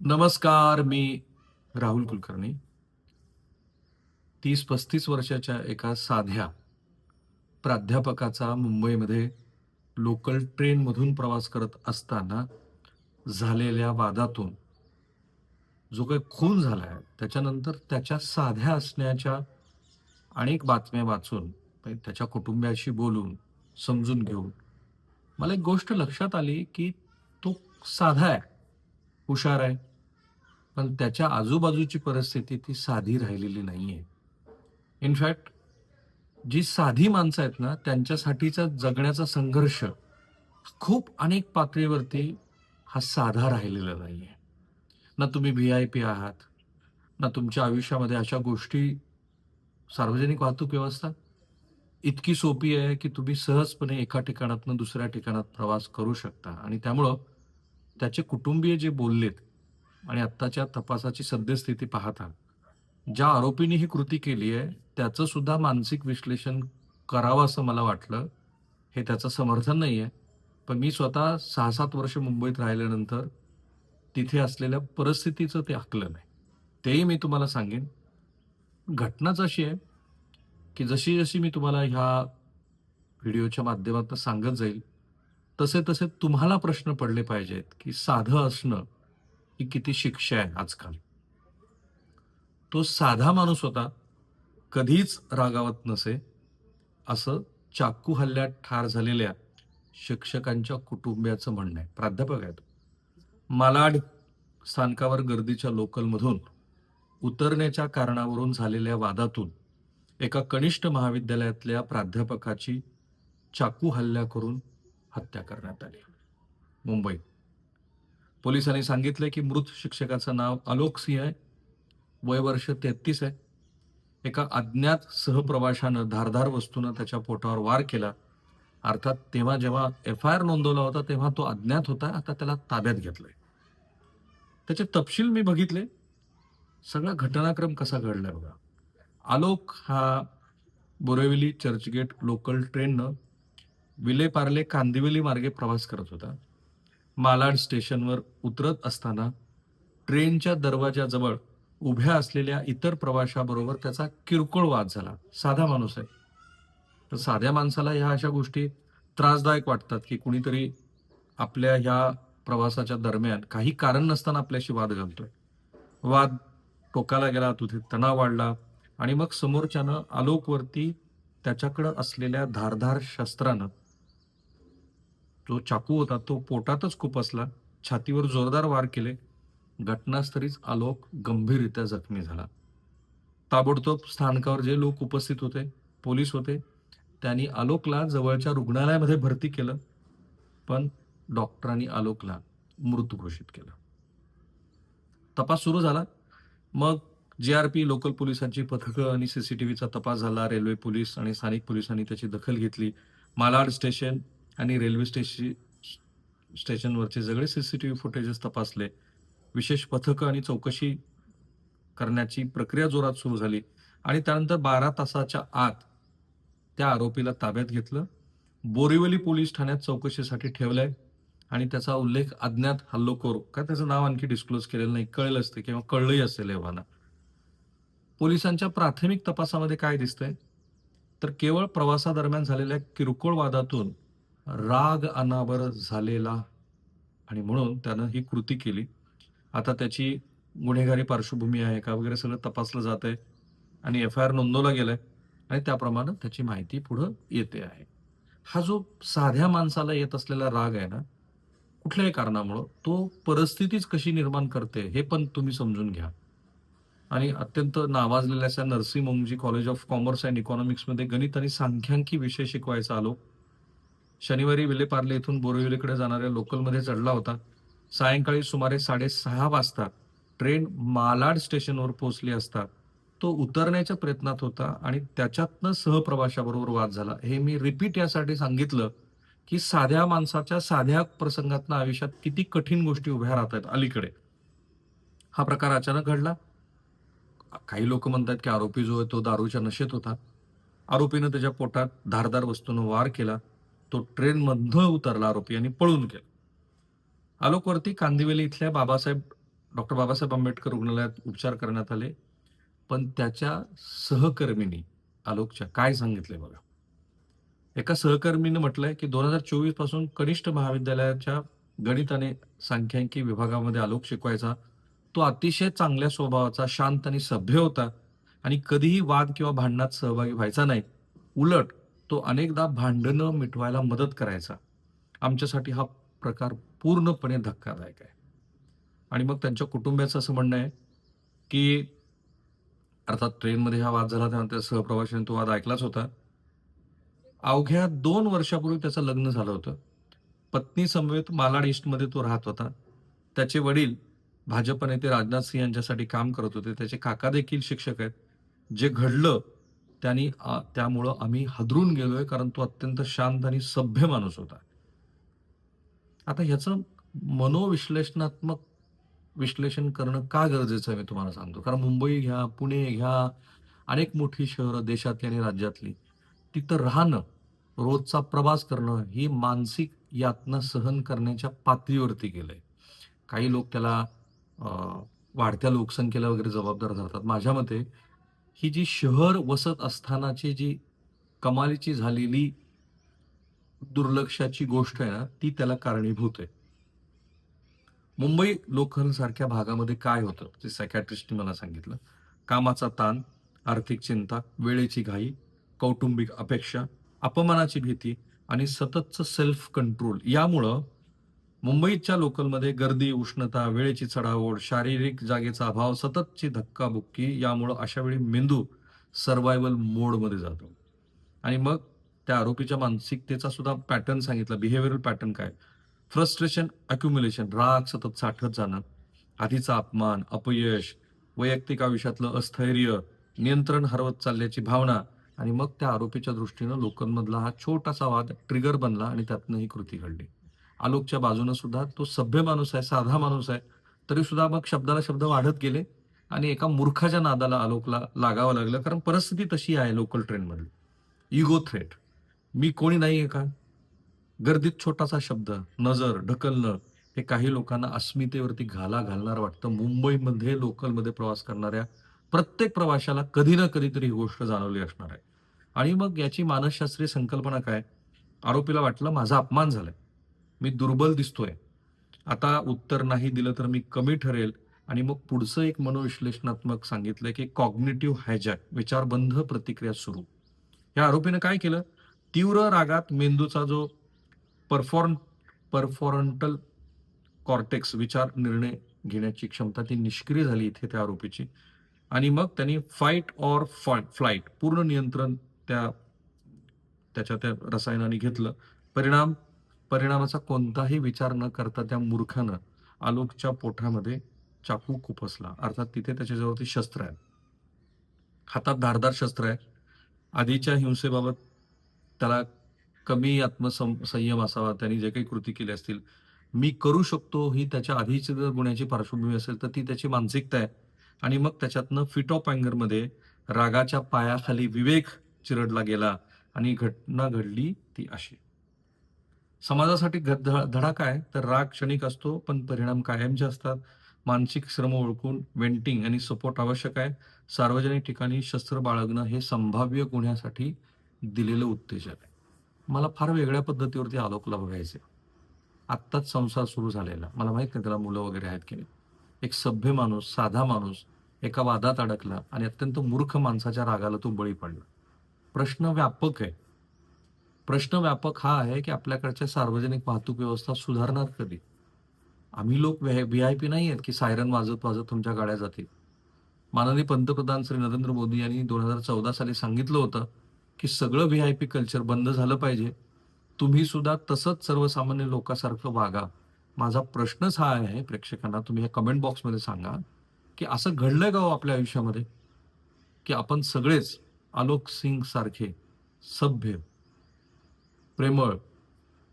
नमस्कार मी राहुल कुलकर्णी. तीस पस्तीस वर्षाच्या एका साध्या प्राध्यापकाचा मुंबईमध्ये लोकल ट्रेनमधून प्रवास करत असताना झालेल्या वादातून जो काही खून झाला आहे त्याच्यानंतर त्याच्या साध्या असण्याच्या अनेक बातम्या वाचून त्याच्या कुटुंबियाशी बोलून समजून घेऊन मला एक गोष्ट लक्षात आली की तो साधा आहे हुशार आहे. पण त्याच्या आजूबाजूची परिस्थिती ती साधी राहिलेली नाहीये. इनफॅक्ट जी साधी माणसं आहेत ना त्यांच्यासाठीचा जगण्याचा संघर्ष खूप अनेक पातळीवरती हा साधा राहिलेला नाही आहे ना तुम्ही व्ही आय पी आहात ना तुमच्या आयुष्यामध्ये अशा गोष्टी सार्वजनिक वाहतूक व्यवस्था इतकी सोपी आहे की तुम्ही सहजपणे एका ठिकाणातनं दुसऱ्या ठिकाणात प्रवास करू शकता. आणि त्यामुळं त्याचे कुटुंबीय जे बोललेत आणि आत्ताच्या तपासाची सद्यस्थिती पाहता ज्या आरोपीने ही कृती केली आहे त्याचं सुद्धा मानसिक विश्लेषण करावं असं मला वाटलं. हे त्याचं समर्थन नाही आहे पण मी स्वतः सहा सात वर्ष मुंबईत राहिल्यानंतर तिथे असलेल्या परिस्थितीचं ते आकलन आहे. तेही मी तुम्हाला सांगेन. घटनाच अशी आहे की जशी जशी मी तुम्हाला ह्या व्हिडिओच्या माध्यमातून सांगत जाईल तसे तसे तुम्हाला प्रश्न पडले पाहिजेत की साधं असणं ही किती शिक्षा आहे आजकाल. तो साधा माणूस होता कधीच रागावत नसे असं चाकू हल्ल्यात ठार झालेल्या शिक्षकांच्या कुटुंबियाचं म्हणणं आहे. प्राध्यापक आहेत. मालाड स्थानकावर गर्दीच्या लोकलमधून उतरण्याच्या कारणावरून झालेल्या वादातून एका कनिष्ठ महाविद्यालयातल्या प्राध्यापकाची चाकू हल्ला करून हत्या करण्यात आली. मुंबई पोलिसांनी सांगितलं की मृत शिक्षकाचं नाव आलोक सिंह आहे. वय वर्ष तेहतीस आहे. एका अज्ञात सहप्रवाशानं धारधार वस्तूनं त्याच्या पोटावर वार केला. अर्थात तेव्हा जेव्हा एफ आय आर नोंदवला होता तेव्हा तो अज्ञात होता. आता त्याला ताब्यात घेतलंय. त्याचे तपशील मी बघितले. सगळा घटनाक्रम कसा घडलाय बघा. आलोक हा बोरेवली चर्चगेट लोकल ट्रेननं विलेपार्ले कांदिवली मार्गे प्रवास करत होता. मालाड स्टेशनवर उतरत असताना ट्रेनच्या दरवाजाजवळ उभ्या असलेल्या इतर प्रवाशाबरोबर त्याचा किरकोळ वाद झाला. साधा माणूस आहे. तर साध्या माणसाला ह्या अशा गोष्टी त्रासदायक वाटतात की कुणीतरी आपल्या ह्या प्रवासाच्या दरम्यान काही कारण नसताना आपल्याशी वाद घालतोय. वाद टोकाला गेला तिथे तणाव वाढला आणि मग समोरच्यानं आलोकवरती त्याच्याकडं असलेल्या धारधार शस्त्रानं जो चाकू होता तो पोटातच खुपसला छातीवर जोरदार वार केले घटनास्थळीच आलोक गंभीररित्या जखमी झाला. ताबडतोब स्थानकावर जे लोक उपस्थित होते पोलीस होते त्यांनी आलोकला जवळच्या रुग्णालयामध्ये भरती केलं पण डॉक्टरांनी आलोकला मृत घोषित केलं. तपास सुरू झाला. मग जे आर पी लोकल पोलिसांची पथकं आणि सीसीटीव्हीचा तपास झाला रेल्वे पोलीस आणि स्थानिक पोलिसांनी त्याची दखल घेतली. मालाड स्टेशन आणि रेल्वे स्टेशन स्टेशनवरचे सगळे सीसीटीव्ही फुटेजेस तपासले. विशेष पथकं आणि चौकशी करण्याची प्रक्रिया जोरात सुरू झाली आणि त्यानंतर बारा तासाच्या आत त्या आरोपीला ताब्यात घेतलं. बोरिवली पोलीस ठाण्यात चौकशीसाठी ठेवलंय आणि त्याचा उल्लेख अज्ञात हल्लोखोर का त्याचं नाव आणखी डिस्क्लोज केलेलं नाही कळलं असतं किंवा कळलंही असेल एव्हाना पोलिसांच्या प्राथमिक तपासामध्ये काय दिसतंय? तर केवळ प्रवासादरम्यान झालेल्या किरकोळ वादातून राग अनावर झालेला. आणि म्हणून त्यानं ही कृती केली. आता त्याची गुन्हेगारी पार्श्वभूमी आहे का वगैरे सगळं तपासलं जात आहे आणि एफ आय आर नोंदवला गेलाय. आणि त्याप्रमाणे त्याची माहिती पुढं येते आहे. हा जो साध्या माणसाला येत असलेला राग आहे ना कुठल्याही कारणामुळं तो परिस्थितीच कशी निर्माण करते हे पण तुम्ही समजून घ्या. आणि अत्यंत नावाजलेल्या अशा Narsee Monjee college of commerce and इकॉनॉमिक्समध्ये गणित आणि सांख्यांकी विषय शिकवायचा आलो. शनिवारी विलेपार्ले इथून बोरिवलीकडे जाणाऱ्या लोकलमध्ये चढला होता. सायंकाळी सुमारे साडेसहा वाजता ट्रेन मालाड स्टेशनवर पोहोचली असता. तो उतरण्याच्या प्रयत्नात होता आणि त्याच्यातनं सहप्रवाशाबरोबर वाद झाला. हे मी रिपीट यासाठी सांगितलं की साध्या माणसाच्या साध्या प्रसंगातनं आयुष्यात किती कठीण गोष्टी उभ्या राहतात अलीकडे. हा प्रकार अचानक घडला. काही लोक म्हणतात की आरोपी जो आहे तो दारूच्या नशेत होता. आरोपीनं त्याच्या पोटात धारदार वस्तूनं वार केला. तो ट्रेनमधनं उतरला आरोपी आणि पळून गेला. आलोकवरती कांदिवली इथल्या बाबासाहेब डॉक्टर बाबासाहेब आंबेडकर रुग्णालयात उपचार करण्यात आले. पण त्याच्या सहकर्मीनी आलोकच्या काय सांगितले बघा. एका सहकर्मीनं म्हटलंय की दोन हजार चोवीसपासून कनिष्ठ महाविद्यालयाच्या गणित आणि सांख्यिकी विभागामध्ये आलोक शिकवायचा. तो अतिशय चांगल्या स्वभावाचा शांत आणि सभ्य होता. आणि कधीही वाद किंवा भांडणात सहभागी व्हायचा नाही. उलट तो अनेकदा भांडणं मिटवायला मदत करायचा. आमच्यासाठी हा प्रकार पूर्णपणे धक्कादायक आहे. आणि मग त्यांच्या कुटुंबियाचं असं म्हणणं आहे की अर्थात ट्रेनमध्ये हा वाद झाला त्यानंतर त्या सहप्रवाशाने तो वाद ऐकलाच होता. अवघ्या दोन वर्षापूर्वी त्याचं लग्न झालं होतं. पत्नी समवेत मालाड ईस्टमध्ये तो राहत होता. त्याचे वडील भाजप नेते राजनाथ सिंह यांच्यासाठी काम करत होते. त्याचे काका देखील शिक्षक आहेत. जे घडलं त्यांनी त्यामुळं आम्ही हादरून गेलोय कारण तो अत्यंत शांत आणि सभ्य माणूस होता. आता ह्याचं मनोविश्लेषणात्मक विश्लेषण करणं का गरजेचं आहे मी तुम्हाला सांगतो. कारण मुंबई घ्या पुणे घ्या अनेक मोठी शहरं देशातली आणि राज्यातली तिथं राहणं रोजचा प्रवास करणं ही मानसिक यातना सहन करण्याच्या पातळीवरती गेलंय काही लोक त्याला वाढत्या लोकसंख्येला वगैरे जबाबदार धरतात. माझ्या मते ही जी शहर वसत असतानाची जी कमालीची झालेली दुर्लक्षाची गोष्ट आहे ना ती त्याला कारणीभूत आहे. मुंबई लोखंडसारख्या भागामध्ये काय होतं? ते सायकॅट्रिस्टने मला सांगितलं. कामाचा ताण आर्थिक चिंता वेळेची घाई कौटुंबिक अपेक्षा अपमानाची भीती आणि सततचं सेल्फ कंट्रोल यामुळं मुंबईच्या लोकलमध्ये गर्दी उष्णता वेळेची चढाओढ शारीरिक जागेचा अभाव सततची धक्काबुक्की यामुळं अशा वेळी मेंदू सर्वायवल मोडमध्ये जातो. आणि मग त्या आरोपीच्या मानसिकतेचा सुद्धा पॅटर्न सांगितला. बिहेव्हिअरल पॅटर्न काय? फ्रस्ट्रेशन अक्युम्युलेशन राग सतत साठत जाणं आधीचा अपमान अपयश वैयक्तिक आयुष्यातलं अस्थैर्य नियंत्रण हरवत चालल्याची भावना आणि मग त्या आरोपीच्या दृष्टीनं लोकलमधला हा छोटासा वाद ट्रिगर बनला आणि त्यातनं ही कृती घडली. आलोकच्या बाजूनं सुद्धा तो सभ्य माणूस आहे साधा माणूस आहे. तरी सुद्धा मग शब्दाला शब्द वाढत गेले आणि एका मूर्खाच्या नादाला आलोकला लागावं लागलं. कारण परिस्थिती तशी आहे लोकल ट्रेनमधली इगो थ्रेट मी कोणी नाही आहे का? गर्दीत छोटासा शब्द नजर ढकलणं हे काही लोकांना अस्मितेवरती घाला घालणार वाटतं. मुंबईमध्ये लोकलमध्ये प्रवास करणाऱ्या प्रत्येक प्रवाशाला कधी ना कधीतरी ही गोष्ट जाणवली असणार आहे. आणि मग याची मानसशास्त्रीय संकल्पना काय? आरोपीला वाटलं माझा अपमान झालाय. मी दुर्बल दिसतोय. आता उत्तर नाही दिलं तर मी कमी ठरेल. आणि मग पुढचं एक मनोविश्लेषणात्मक सांगितलं की कॉग्निटिव्ह हायजॅक विचारबंध प्रतिक्रिया सुरू. या आरोपीनं काय केलं? तीव्र रागात मेंदूचा जो परफॉर्म परफॉरंटल कॉर्टेक्स विचार निर्णय घेण्याची क्षमता ती निष्क्रिय झाली इथे त्या आरोपीची. आणि मग त्यांनी फाईट ऑर फ्लाईट पूर्ण नियंत्रण त्या त्याच्या त्या रसायनाने घेतलं. परिणाम परिणामाचा कोणताही विचार न करता त्या मूर्खानं आलोकच्या पोटामध्ये चाकू खुपसला अर्थात तिथे त्याच्याजवळती शस्त्र आहे हातात धारदार शस्त्र आहे आधीच्या हिंसेबाबत त्याला कमी आत्मसं संयम असावा त्यांनी जे काही कृती केली असतील. मी करू शकतो ही त्याच्या आधीची जर गुन्ह्याची पार्श्वभूमी असेल तर ती त्याची मानसिकता आहे. आणि मग त्याच्यातनं फिट ऑफ अँगरमध्ये रागाच्या पायाखाली विवेक चिरडला गेला आणि घटना घडली ती अशी. समाजासाठी घ- धडा काय? तर राग क्षणिक असतो पण परिणाम कायमचे असतात. मानसिक श्रम ओळखून वेंटिंग आणि सपोर्ट आवश्यक आहे. सार्वजनिक ठिकाणी शस्त्र बाळगणं हे संभाव्य गुन्ह्यासाठी दिलेलं उत्तेजन आहे. मला फार वेगळ्या पद्धतीवरती आलोकला बघायचे आत्ताच संसार सुरू झालेला. मला माहीत नाही त्याला मुलं वगैरे आहेत की नाही. एक सभ्य माणूस साधा माणूस एका वादात अडकला आणि अत्यंत मूर्ख माणसाच्या रागाला तो बळी पडला. प्रश्न व्यापक आहे. प्रश्न व्यापक हा आहे की आपल्याकडच्या सार्वजनिक वाहतूक व्यवस्था सुधारणार कधी? आम्ही लोक व्ही आय पी नाही आहेत की सायरन वाजत वाजत तुमच्या गाड्या जातील. माननीय पंतप्रधान श्री नरेंद्र मोदी यांनी दोन हजार चौदा साली सांगितलं होतं की सगळं व्ही आय पी कल्चर बंद झालं पाहिजे. तुम्ही सुद्धा तसंच सर्वसामान्य लोकांसारखं वागा. माझा प्रश्नच हा आहे प्रेक्षकांना तुम्ही ह्या कमेंट बॉक्समध्ये सांगा की असं घडलं का हो आपल्या आयुष्यामध्ये? की आपण सगळेच आलोक सिंग सारखे सभ्य प्रेमळ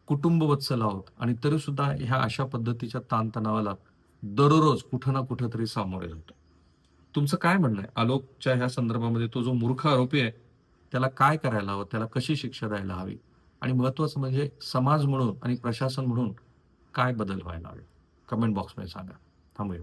कुटुंबवत्सल आहोत आणि तरी सुद्धा ह्या अशा पद्धतीच्या ताणतणावाला दररोज कुठं ना कुठं तरी सामोरे जातो. तुमचं काय म्हणणं आहे? आलोकच्या ह्या संदर्भामध्ये तो जो मूर्ख आरोपी आहे त्याला काय करायला हवं? त्याला कशी शिक्षा द्यायला हवी? आणि महत्वाचं म्हणजे समाज म्हणून आणि प्रशासन म्हणून काय बदल व्हायला हवे? कमेंट बॉक्समध्ये सांगा. थांबूया.